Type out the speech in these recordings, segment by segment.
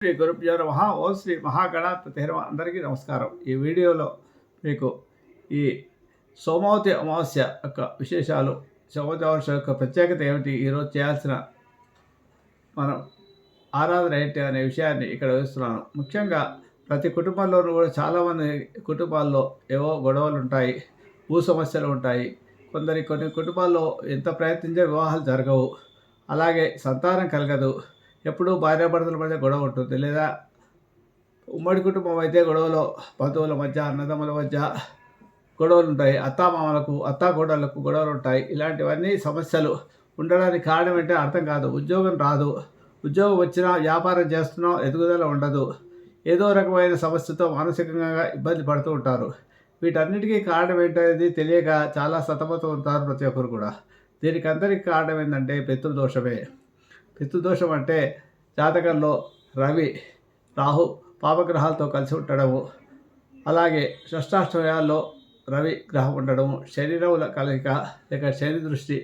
శ్రీ గురుభ్యో నమ. ఓ శ్రీ మహాగణాధిపతి నమః అందరికీ నమస్కారం. ఈ వీడియోలో మీకు ఈ సోమవతి అమావాస్య యొక్క విశేషాలు సోమవతి అమావాస్య యొక్క ప్రత్యేకత ఏమిటి ఈరోజు చేయాల్సిన మనం ఆరాధన ఏంటి అనే విషయాన్ని ఇక్కడ వేస్తున్నాను ముఖ్యంగా ప్రతి కుటుంబంలోనూ కూడా చాలామంది కుటుంబాల్లో ఏవో గొడవలు ఉంటాయి భూ సమస్యలు ఉంటాయి. కొందరి కొన్ని కుటుంబాల్లో ఎంత ప్రయత్నించే వివాహాలు జరగవు. అలాగే సంతానం కలగదు. ఎప్పుడూ భార్యాభర్తల మధ్య గొడవ ఉంటుంది. లేదా ఉమ్మడి కుటుంబం అయితే గొడవలో బంధువుల మధ్య అన్నదమ్ముల మధ్య గొడవలు ఉంటాయి. అత్తామామలకు గొడవలకు గొడవలు ఉంటాయి. ఇలాంటివన్నీ సమస్యలు. ఉండడానికి కారణం ఏంటంటే అర్థం కాదు. ఉద్యోగం రాదు. ఉద్యోగం వచ్చినా వ్యాపారం చేస్తున్నా ఎదుగుదల ఉండదు. ఏదో రకమైన సమస్యతో మానసికంగా ఇబ్బంది పడుతూ ఉంటారు. వీటన్నిటికీ కారణం ఏంటనేది తెలియక చాలా సతమతం ఉంటారు ప్రతి ఒక్కరు కూడా. దీనికి అందరికీ కారణం ఏంటంటే పితృదోషమే. పితృదోషం అంటే జాతకంలో రవి రాహు పాపగ్రహాలతో కలిసి ఉండడము. అలాగే షష్టాష్టమయాల్లో రవి గ్రహం ఉండడము. శరీరముల కలయిక లేక శని దృష్టి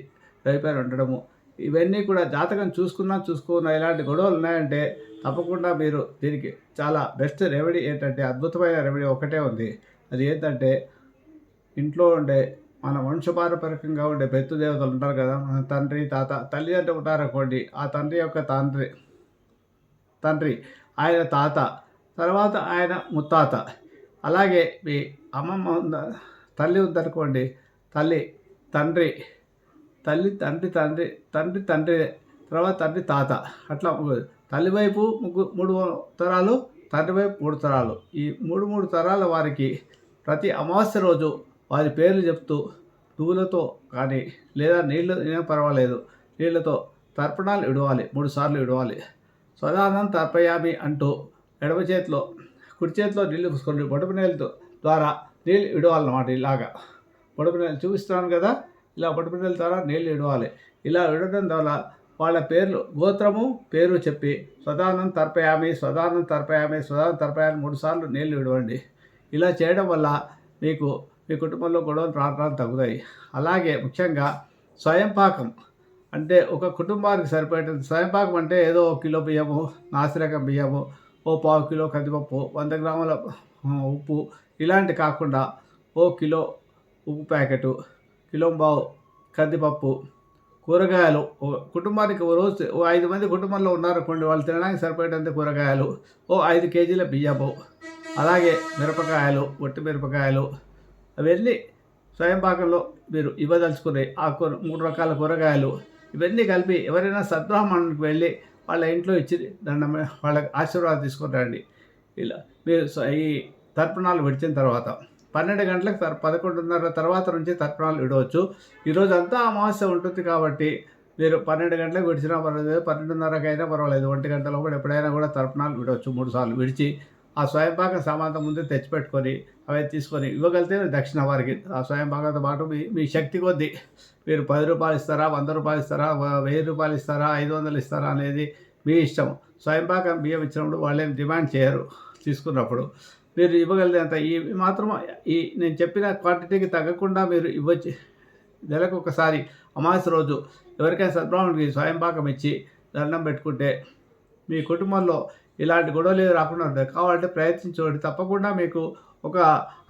రవిపైన ఉండడము. ఇవన్నీ కూడా జాతకం చూసుకున్నా చూసుకున్నా ఇలాంటి గొడవలు ఉన్నాయంటే తప్పకుండా మీరు దీనికి చాలా బెస్ట్ రెమెడీ ఏంటంటే అద్భుతమైన రెమెడీ ఒకటే ఉంది. అది ఏంటంటే ఇంట్లో ఉండే మన వంశపారపరికంగా ఉండే పెద్ద దేవతలు ఉంటారు కదా మన తండ్రి తాత తల్లి అంటే ఉంటారనుకోండి ఆ తండ్రి యొక్క తండ్రి తండ్రి ఆయన తాత తర్వాత ఆయన ముత్తాత. అలాగే మీ అమ్మమ్మ ఉంద తల్లి ఉందనుకోండి తల్లి తండ్రి తల్లి తండ్రి తండ్రి తండ్రి తండ్రి తర్వాత తండ్రి తాత. అట్లా తల్లి వైపు ముగ్గు మూడు తరాలు తండ్రి వైపు మూడు తరాలు. ఈ మూడు మూడు తరాల వారికి ప్రతి అమావాస్య రోజు వారి పేర్లు చెప్తూ నువ్వులతో కానీ లేదా నీళ్ళు పర్వాలేదు. నీళ్ళతో తర్పణాలు ఇడవాలి మూడు సార్లు ఇడవాలి. స్వదానం తర్పయామి అంటూ ఎడమ చేతిలో కుడి చేతిలో నీళ్ళు పూసుకొని పొడుపు నీళ్ళతో ద్వారా నీళ్ళు ఇడవాలన్నమాట ఇలాగా. పొడుపు నీళ్ళు చూపిస్తున్నాను కదా ఇలా పొడుపు నీళ్ళ ద్వారా నీళ్ళు విడవాలి. ఇలా విడవడం ద్వారా వాళ్ళ పేర్లు గోత్రము పేరు చెప్పి స్వదానం తర్పయామి స్వదానం తర్పయామి స్వదానం తర్పయామి మూడు సార్లు నీళ్ళు ఇడవండి ఇలా చేయడం వల్ల మీకు మీ కుటుంబంలో గొడవలు రావడానికి తగ్గుతాయి. అలాగే ముఖ్యంగా స్వయం పాకం అంటే ఒక కుటుంబానికి సరిపోయే స్వయంపాకం అంటే ఏదో ఒక కిలో బియ్యము నాసిరకం బియ్యము ఓ పావు కిలో కందిపప్పు వంద గ్రాముల ఉప్పు ఇలాంటి కాకుండా ఓ కిలో ఉప్పు ప్యాకెట్ కిలో బావు కందిపప్పు కూరగాయలు. ఓ కుటుంబానికి ఓ రోజు ఓ ఐదు మంది కుటుంబంలో ఉన్నారనుకోండి వాళ్ళు తినడానికి సరిపోయేటంత కూరగాయలు. ఓ ఐదు కేజీల బియ్యము అలాగే మిరపకాయలు ఒట్టి మిరపకాయలు అవన్నీ స్వయం పాకంలో మీరు ఇవ్వదలుచుకునే ఆ కూర మూడు రకాల కూరగాయలు. ఇవన్నీ కలిపి ఎవరైనా సద్బ్రాహ్మణుడికి వెళ్ళి వాళ్ళ ఇంట్లో ఇచ్చి దండం వాళ్ళకి ఆశీర్వాదం తీసుకొని రండి. ఇలా మీరు ఈ తర్పణాలు విడిచిన తర్వాత పన్నెండు గంటలకు తర్ పదకొండున్నర తర్వాత నుంచి తర్పణాలు విడవచ్చు. ఈరోజు అంతా అమావాస్య ఉంటుంది కాబట్టి మీరు పన్నెండు గంటలకు విడిచినా పర్వాలేదు పన్నెండున్నరకు అయినా పర్వాలేదు. ఒంటి గంటలో కూడా ఎప్పుడైనా కూడా తర్పణాలు విడవచ్చు. మూడు సార్లు విడిచి ఆ స్వయంపాక సామాంతం ముందే తెచ్చిపెట్టుకొని అవి తీసుకొని ఇవ్వగలిగితే దక్షిణ వారికి. ఆ స్వయంపాకంతో పాటు మీ మీ శక్తి కొద్దీ మీరు పది రూపాయలు ఇస్తారా వంద రూపాయలు ఇస్తారా వెయ్యి రూపాయలు ఇస్తారా ఐదు వందలు ఇస్తారా అనేది మీ ఇష్టం. స్వయంపాకం బియ్యం ఇచ్చినప్పుడు వాళ్ళేం డిమాండ్ చేయరు తీసుకున్నప్పుడు. మీరు ఇవ్వగలిగేంత ఈ మాత్రం ఈ నేను చెప్పిన క్వాంటిటీకి తగ్గకుండా మీరు ఇవ్వచ్చు. నెలకు ఒకసారి అమావాస్య రోజు ఎవరికైనా సద్బ్రాహ్మణుడికి స్వయంపాకం ఇచ్చి దండం పెట్టుకుంటే మీ కుటుంబంలో ఇలాంటి గొడవలు రాకుండా ఉంటాయి కావాలంటే ప్రయత్నించండి. తప్పకుండా మీకు ఒక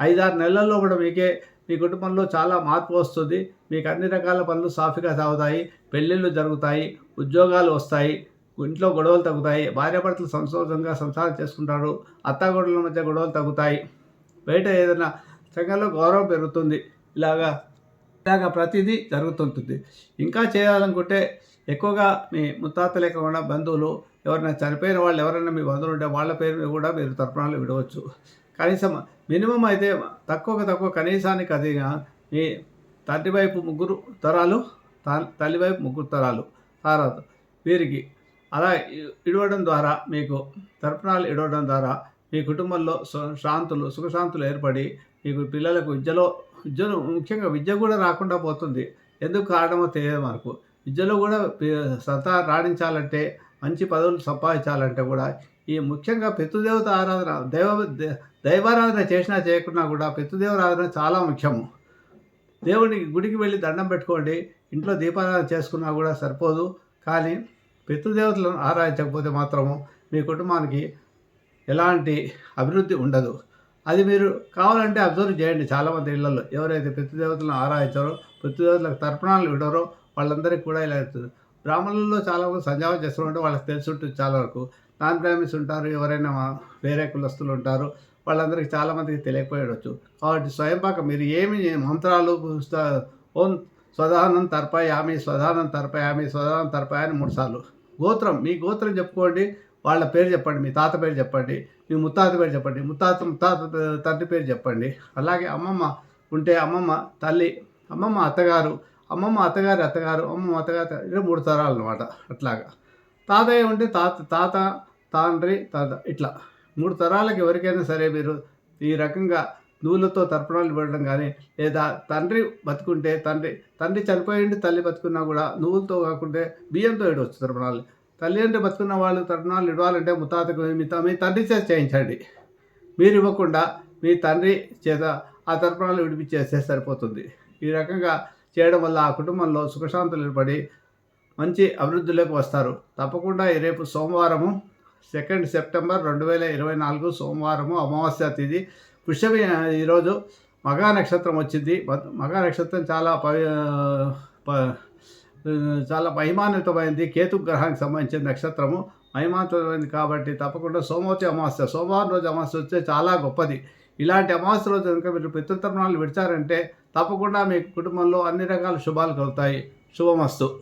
ఐదారు నెలల్లో కూడా మీకే మీ కుటుంబంలో చాలా మార్పు వస్తుంది. మీకు అన్ని రకాల పనులు సాఫీగా సాగుతాయి. పెళ్ళిళ్ళు జరుగుతాయి. ఉద్యోగాలు వస్తాయి. ఇంట్లో గొడవలు తగ్గుతాయి. భార్యాభర్తలు సంతోషంగా సంసారం చేసుకుంటారు. అత్తాగొడల మధ్య గొడవలు తగ్గుతాయి. బయట ఏదైనా సంఘంలో గౌరవం పెరుగుతుంది. ఇలాగా ఇలాగ ప్రతిదీ జరుగుతుంటుంది. ఇంకా చేయాలనుకుంటే ఎక్కువగా మీ ముత్తాత లేకుండా బంధువులు ఎవరైనా చనిపోయిన వాళ్ళు ఎవరైనా మీ బంధువులు ఉంటే వాళ్ళ పేరు కూడా మీరు తర్పణాలు విడవచ్చు. కనీసం మినిమం అయితే తక్కువకు తక్కువ కనీసానికి అదిగా మీ తండ్రి వైపు ముగ్గురు తరాలు తల్లి వైపు ముగ్గురు తరాలు. తర్వాత వీరికి అలా ఇడవడం ద్వారా మీకు తర్పణాలు ఇడవడం ద్వారా మీ కుటుంబంలో శాంతులు సుఖశాంతులు ఏర్పడి మీకు పిల్లలకు విద్యలో విద్యను ముఖ్యంగా విద్య కూడా రాకుండా పోతుంది. ఎందుకు కారణమో తెలియదు మనకు. విద్యలో కూడా పి- రాణించాలంటే మంచి పదవులు సంపాదించాలంటే కూడా ఈ ముఖ్యంగా పితృదేవత ఆరాధన దైవ దే- దైవారాధన చేసినా చేయకున్నా కూడా పితృదేవరాధన చాలా ముఖ్యము. దేవుని గుడికి వెళ్ళి దండం పెట్టుకోండి ఇంట్లో దీపారాధన చేసుకున్నా కూడా సరిపోదు. కానీ పితృదేవతలను ఆరాధించకపోతే మాత్రము మీ కుటుంబానికి ఎలాంటి అభివృద్ధి ఉండదు. అది మీరు కావాలంటే అబ్జర్వ్ చేయండి. చాలామంది ఇళ్ళలో ఎవరైతే పితృదేవతలను ఆరాధించారో పితృదేవతలకు తర్పణాలు ఇవ్వడారో వాళ్ళందరికీ కూడా ఇలా అవుతుంది. బ్రాహ్మణుల్లో చాలామంది సంజావం చేస్తుంటే వాళ్ళకి తెలిసి ఉంటుంది చాలా వరకు. నాన్ బ్రాహ్మిన్స్ ఉంటారు ఎవరైనా వేరే కులస్తులు ఉంటారు వాళ్ళందరికీ చాలామందికి తెలియకపోయవచ్చు కాబట్టి స్వయంపాక మీరు ఏమి మంత్రాలు ఓం స్వధానం తర్పయామి స్వధానం తర్పయామి స్వధానం తర్పయామి అని మూడుసార్లు గోత్రం మీ గోత్రం చెప్పుకోండి వాళ్ళ పేరు చెప్పండి మీ తాత పేరు చెప్పండి మీ ముత్తాత పేరు చెప్పండి ముత్తాత ముత్తాత తండ్రి పేరు చెప్పండి. అలాగే అమ్మమ్మ ఉంటే అమ్మమ్మ తల్లి అమ్మమ్మ అత్తగారు అమ్మమ్మ అత్తగారి అత్తగారు అమ్మమ్మ అత్తగారు ఇలా మూడు తరాలు అనమాట అట్లాగా. తాతయ్య ఉంటే తాత తాత తండ్రి తాత ఇట్లా. మూడు తరాలకు ఎవరికైనా సరే మీరు ఈ రకంగా నూలుతో తర్పణాలు ఇవ్వడం కానీ లేదా తండ్రి బతుకుంటే తండ్రి తండ్రి చనిపోయింది తల్లి బతుకున్నా కూడా నువ్వులతో కాకుంటే బియ్యంతో ఇడవచ్చు తర్పణాలు. తల్లి అంటే బతుకున్న వాళ్ళు తర్పణాలు ఇవ్వాలంటే ముత్తాతకు మీ మీ తండ్రి చేత చేయించండి. మీరు ఇవ్వకుండా మీ తండ్రి చేత ఆ తర్పణాలు విడిపించేస్తే సరిపోతుంది. ఈ రకంగా చేయడం వల్ల ఆ కుటుంబంలో సుఖశాంతులు ఏర్పడి మంచి అభివృద్ధిలోకి వస్తారు. తప్పకుండా ఈ రేపు సోమవారము సెకండ్ సెప్టెంబర్ రెండు వేల ఇరవై నాలుగు సోమవారము అమావాస్య తిథి పుష్యమి ఈరోజు మగా నక్షత్రం వచ్చింది. మగ- మగా నక్షత్రం చాలా పవి ప- చాలా మహిమాన్వితమైంది. కేతు గ్రహానికి సంబంధించిన నక్షత్రము మహిమాన్వితమైంది కాబట్టి తప్పకుండా సోమవతి అమావాస్య సోమవారం రోజు అమావాస్య వస్తే చాలా గొప్పది. ఇలాంటి అమావాస్య రోజు కనుక మీరు పితృతర్పణాలు విడిచారంటే తప్పకుండా మీ కుటుంబంలో అన్ని రకాల శుభాలు కలుగుతాయి. శుభమస్తు.